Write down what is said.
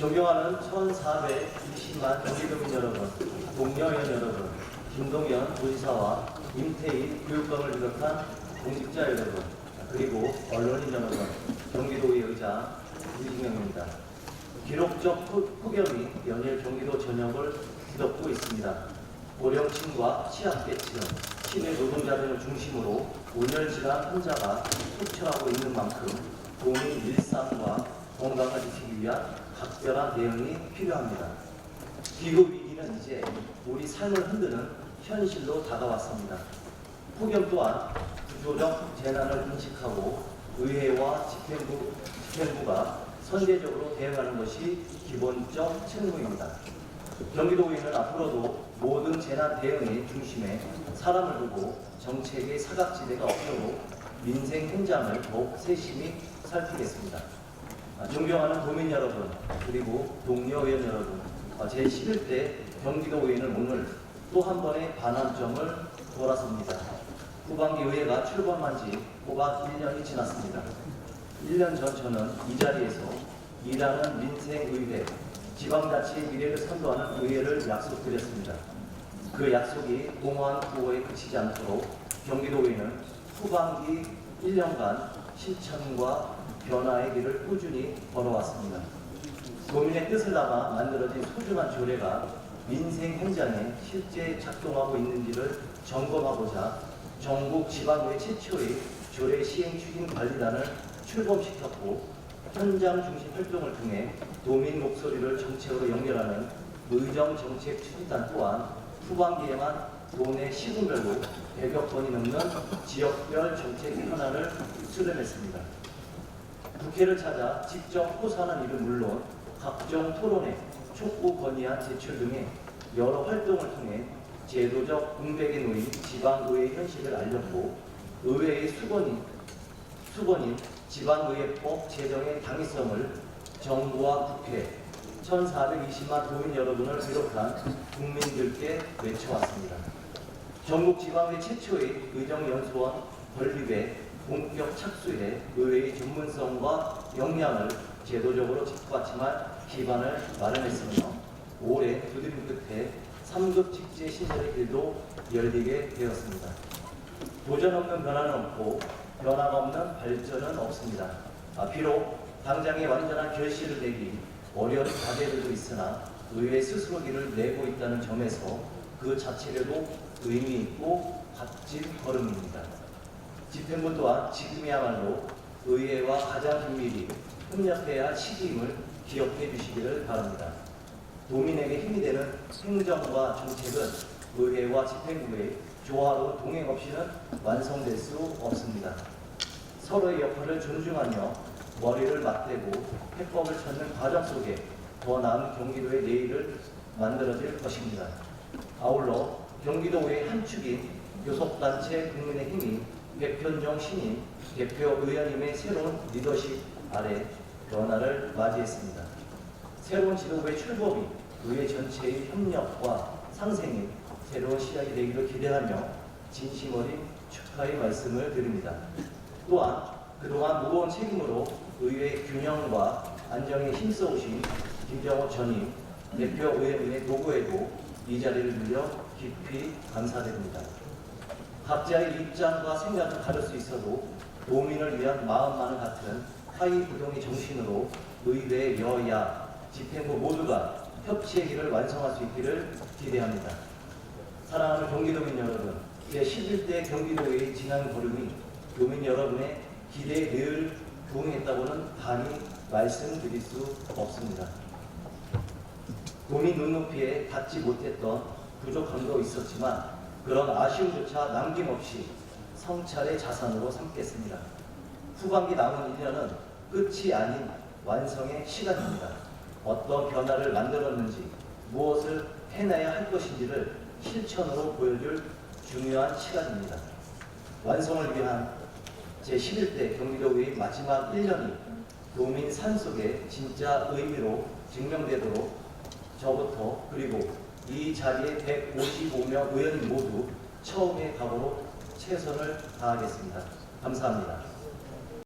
존경하는 1420만 경기도민 여러분, 동료연 여러분, 김동연 도지사와 임태희 교육감을 비롯한 공직자 여러분, 그리고 언론인 여러분, 경기도의 의장 이진영입니다. 기록적 폭- 폭염이 연일 경기도 전역을 뒤덮고 있습니다. 고령층과 취약계층, 시내 노동자들을 중심으로 온열질환 환자가 속출하고 있는 만큼 도민 일상과 건강을 지키기 위한 각별한 대응이 필요합니다. 기후 위기는 이제 우리 삶을 흔드는 현실로 다가왔습니다. 폭염 또한 구조적 재난을 인식하고 의회와 집행부, 집행부가 선제적으로 대응하는 것이 기본적 책무입니다. 경기도의회는 앞으로도 모든 재난 대응의 중심에 사람을 두고 정책의 사각지대가 없도록 민생 현장을 더욱 세심히 살피겠습니다. 아, 존경하는 도민 여러분 그리고 동료 의원 여러분 아, 제11대 경기도 의회는 오늘 또 한 번의 반환점을 돌아섭니다. 후반기 의회가 출범한 지 꼬박 1년이 지났습니다. 1년 전 저는 이 자리에서 일하는 민생의회, 지방자치의 미래를 선도하는 의회를 약속드렸습니다. 그 약속이 공허한 구호에 그치지 않도록 경기도의회는 후반기 1년간 실천과 변화의 길을 꾸준히 걸어왔습니다. 도민의 뜻을 담아 만들어진 소중한 조례가 민생 현장에 실제 작동하고 있는지를 점검하고자 전국 지방의회 최초의 조례 시행 추진 관리단을 출범시켰고 현장 중심 활동을 통해 도민 목소리를 정책으로 연결하는 의정 정책 추진단 또한 후반기에만 도내 시군별로 100여 건이 넘는 지역별 정책 현안을 수렴했습니다. 국회를 찾아 직접 호소하는 일은 물론 각종 토론회, 촉구 건의안 제출 등의 여러 활동을 통해 제도적 공백에 놓인 지방의회 현실을 알렸고 의회의 수건인, 수건인 지방의회법 제정의 당위성을 정부와 국회, 1420만 도민 여러분을 비롯한 국민들께 외쳐왔습니다. 전국 지방의 최초의 의정연수원 건립에 본격 착수해 의회의 전문성과 역량을 제도적으로 뒷받침할 기반을 마련했으며 올해 두드림 끝에 3급 직제 신설의 길도 열리게 되었습니다. 도전 없는 변화는 없고 변화가 없는 발전은 없습니다. 아, 비록 당장의 완전한 결실을 내기 어려운 과제들도 있으나 의회 스스로 길을 내고 있다는 점에서 그 자체로도 의미 있고 값진 걸음입니다. 집행부 또한 지금이야말로 의회와 가장 긴밀히 협력해야 할 시기임을 기억해 주시기를 바랍니다. 도민에게 힘이 되는 행정과 정책은 의회와 집행부의 조화로운 동행 없이는 완성될 수 없습니다. 서로의 역할을 존중하며 머리를 맞대고 해법을 찾는 과정 속에 더 나은 경기도의 내일을 만들어질 것입니다. 아울러 경기도의 한 축인 교섭단체 국민의 힘이 백현정 신임 대표 의원님의 새로운 리더십 아래 변화를 맞이했습니다. 새로운 지도부의 출범이 의회 전체의 협력과 상생이 새로운 시작이 되기를 기대하며 진심 어린 축하의 말씀을 드립니다. 또한 그동안 무거운 책임으로 의회의 균형과 안정에 힘써오신 김정호 전임 대표 의원님의 도구에도 이 자리를 빌려 깊이 감사드립니다. 각자의 입장과 생각은 다를 수 있어도 도민을 위한 마음만은 같은 하이부동의 정신으로 의회, 여야, 집행부 모두가 협치의 길을 완성할 수 있기를 기대합니다. 사랑하는 경기도민 여러분, 제11대 경기도의 지난 걸음이 도민 여러분의 기대에 늘 부응했다고는 감히 말씀드릴 수 없습니다. 도민 눈높이에 닿지 못했던 부족함도 있었지만 그런 아쉬움조차 남김없이 성찰의 자산으로 삼겠습니다. 후반기 남은 1년은 끝이 아닌 완성의 시간입니다. 어떤 변화를 만들었는지 무엇을 해내야 할 것인지를 실천으로 보여줄 중요한 시간입니다. 완성을 위한 제11대 경기도의 마지막 1년이 도민 산속의 진짜 의미로 증명되도록 저부터 그리고 이 자리에 155명 의원님 모두 처음의 각오로 최선을 다하겠습니다. 감사합니다.